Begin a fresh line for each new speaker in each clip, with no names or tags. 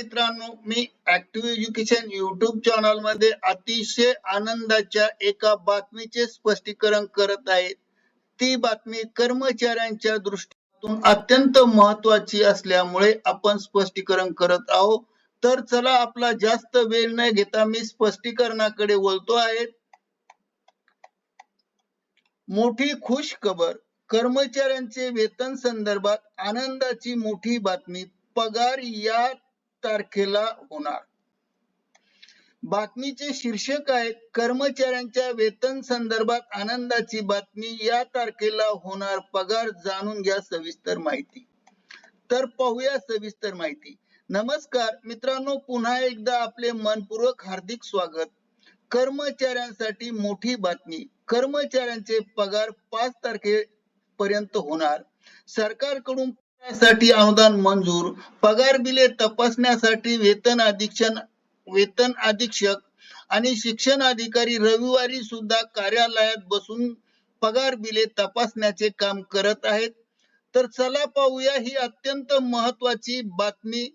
मित्रांनो मी active education YouTube चॅनलमध्ये अतिशय आनंदाच्या एका बातमीचे स्पष्टीकरण करत आहे. ती बातमी कर्मचाऱ्यांच्या दृष्टीतून अत्यंत महत्वाची असल्यामुळे आपण स्पष्टीकरण करत आहोत. तर चला आपला जास्त वेळ न घेता मी स्पष्टीकरणाकडे बोलतो आहे. मोठी खुश खबर कर्मचाऱ्यांचे वेतन संदर्भात आनंदाची मोठी बातमी पगार या तारखेला होणार. बातमीचे शीर्षक आहे कर्मचाऱ्यांच्या वेतन संदर्भात आनंदाची बातमी या तारखेला होणार पगार जाणून घ्या सविस्तर माहिती. तर पाहूया सविस्तर माहिती. नमस्कार मित्रांनो पुन्हा एकदा आपले मनपूर्वक हार्दिक स्वागत. कर्मचाऱ्यांसाठी मोठी बातमी. कर्मचाऱ्यांचे पगार पाच तारखेपर्यंत होणार. सरकारकडून साठी अनुदान मंजूर. पगार बिले तपासण्यासाठी वेतन अधीक्षण वेतन अधीक्षक आणि शिक्षण अधिकारी रविवारी सुद्धा कार्यालयात बसून पगार बिले तपासण्याचे काम करत आहेत. तर चला पाहूया ही अत्यंत महत्वाची बातमी.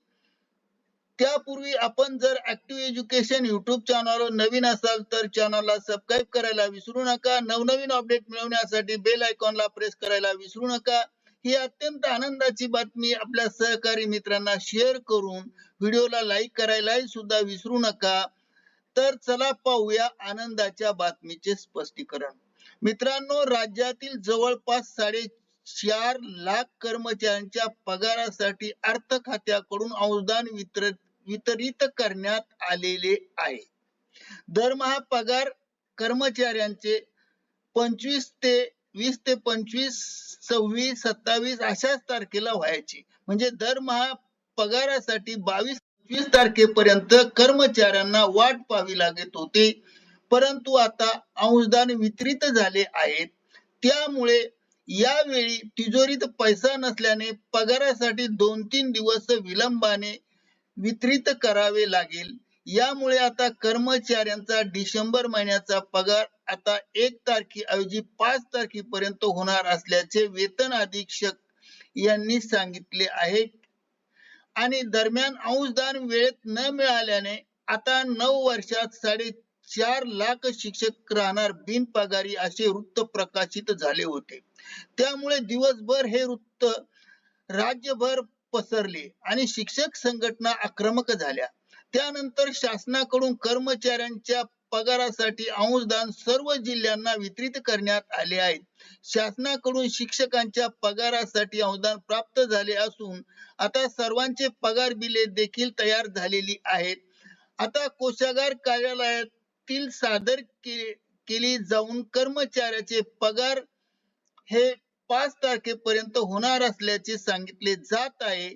त्यापूर्वी आपण जर ऍक्टिव्ह एज्युकेशन युट्यूब चॅनलवर नवीन असाल तर चॅनलला सबस्क्राईब करायला विसरू नका. नवनवीन अपडेट मिळवण्यासाठी बेल आयकॉनला प्रेस करायला विसरू नका. ही अत्यंत आनंदाची बातमी आपल्या सहकारी मित्रांना शेअर करून व्हिडिओला लाईक करायलाही सुद्धा विसरू नका. तर चला पाहूया आनंदाच्या बातमीचे स्पष्टीकरण. मित्रांनो राज्यातील जवळपास साडे चार लाख कर्मचाऱ्यांच्या पगारासाठी अर्थ खात्याकडून अनुदान वितरित वितरित करण्यात आलेले आहे. दरमहा पगार कर्मचाऱ्यांचे पंचवीस ते वीस ते पंचवीस सव्वीस सत्तावीस अशाच तारखेला व्हायची. म्हणजे दरमहा पगारासाठी बावीस वीस तारखेपर्यंत कर्मचाऱ्यांना वाट पाहावी लागत होती. परंतु आता अंशदान वितरित झाले आहेत. त्यामुळे यावेळी तिजोरीत पैसा नसल्याने पगारासाठी दोन तीन दिवस विलंबाने वितरित करावे लागेल. यामुळे आता कर्मचाऱ्यांचा डिसेंबर महिन्याचा पगार आता एक तारखेऐवजी पाच तारखेपर्यंत होणार असल्याचे वेतन अधीक्षक यांनी सांगितले आहे. आणि दरम्यान अंशदान वेळेत न मिळाल्याने आता नऊ वर्षात साडे चार लाख शिक्षक राहणार बिनपगारी असे वृत्त प्रकाशित झाले होते. त्यामुळे दिवसभर हे वृत्त राज्यभर पसरले आणि शिक्षक संघटना आक्रमक झाल्या. त्यानंतर शासनाकडून कर्मचाऱ्यांच्या पगारासाठी अंशदान सर्व जिल्ह्यांना वितरित करण्यात आले आहे. शासनाकडून शिक्षकांच्या पगारासाठी अनुदान प्राप्त झाले असून आता सर्वांचे पगार बिले देखील तयार झालेली आहेत. आता कोषागार कार्यालयातील सादर के, केली जाऊन कर्मचाऱ्याचे पगार हे पाच तारखेपर्यंत होणार असल्याचे सांगितले जात आहे.